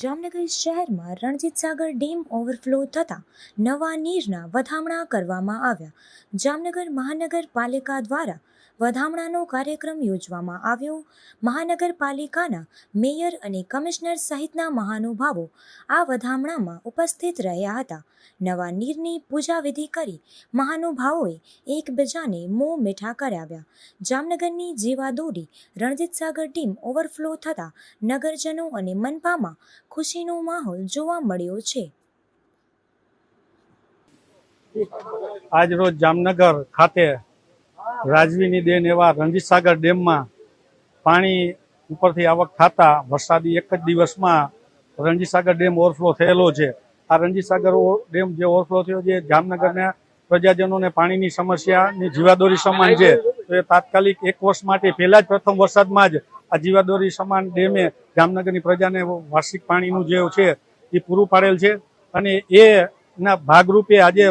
જામનગર શહેરમાં Ranjit Sagar dam overflow થતાં નવા નીરના વધામણા કરવામાં આવ્યા. જામનગર મહાનગરપાલિકા દ્વારા વધામણાનો કાર્યક્રમ યોજવામાં આવ્યો. મહાનગરપાલિકાના મેયર અને કમિશનર સહિતના મહાનુભાવો આ વધામણામાં ઉપસ્થિત રહ્યા હતા. નવા નીરની પૂજાવિધિ કરી મહાનુભાવોએ એકબીજાને મોં મીઠા કરાવ્યા. જામનગરની જીવાદોરી, રણજીત સાગર ટીમ ઓવરફ્લો થતાં નગરજનો અને મનપામાં ખુશીનો માહોલ જોવા મળ્યો છે. આજ રોજ જામનગર ખાતે રાજવીની દેન એવા રણજીત સાગર ડેમમાં પાણી ઉપરથી આવક થતા વરસાદી એક જ દિવસમાં રણજીત સાગર ડેમ ઓવરફ્લો થયેલો છે. આ રણજીત સાગર ડેમ જે ઓવરફ્લો થયો છે, જામનગરના પ્રજાજનોને પાણીની સમસ્યાની જીવાદોરી સમાન છે. તો એ તાત્કાલિક એક વર્ષ માટે પહેલા જ પ્રથમ વરસાદમાં જ આ જીવાદોરી સમાન ડેમે જામનગરની પ્રજાને વાર્ષિક પાણીનું જે છે, એ પૂરું પાડેલ છે. અને એના ભાગરૂપે આજે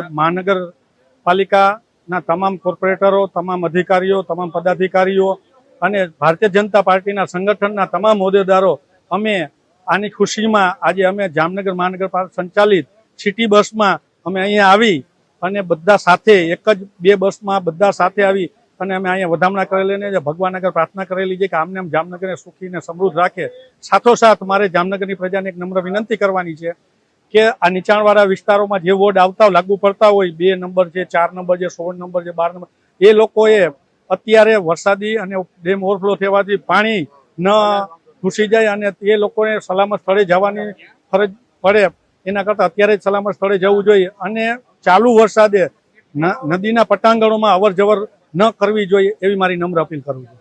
મહાનગરપાલિકાના તમામ કોર્પોરેટરો, તમામ અધિકારીઓ, તમામ પદાધિકારીઓ અને ભારતીય જનતા પાર્ટીના સંગઠનના તમામ હોદ્દેદારો, અમે આની ખુશીમાં આજે અમે જામનગર મહાનગરપાલિકા સંચાલિત સિટી બસમાં અમે અહીંયા આવી અને બધા સાથે, એક જ બે બસમાં બધા સાથે આવી અને અમે અહીંયા વધામણા કરેલી ને ભગવાન આગળ પ્રાર્થના કરેલી છે કે આમને આમ જામનગરને સુખી ને સમૃદ્ધ રાખે. સાથોસાથ મારે જામનગરની પ્રજાને એક નમ્ર વિનંતી કરવાની છે કે આ નીચાણવાળા વિસ્તારોમાં જે વોર્ડ આવતા લાગુ પડતા હોય, બે નંબર છે, ચાર નંબર છે, સોળ નંબર છે, બાર નંબર, એ લોકોએ અત્યારે વરસાદી અને ડેમ ઓવરફ્લો થવાથી પાણી ન ઘૂસી જાય અને એ લોકોને સલામત સ્થળે જવાની ફરજ પડે. એના કરતાં અત્યારે જ સલામત સ્થળે જવું જોઈએ અને ચાલુ વરસાદે નદીના પટાંગણોમાં અવર ન કરવી જોઈએ એવી મારી નમ્ર અપીલ કરવી છું.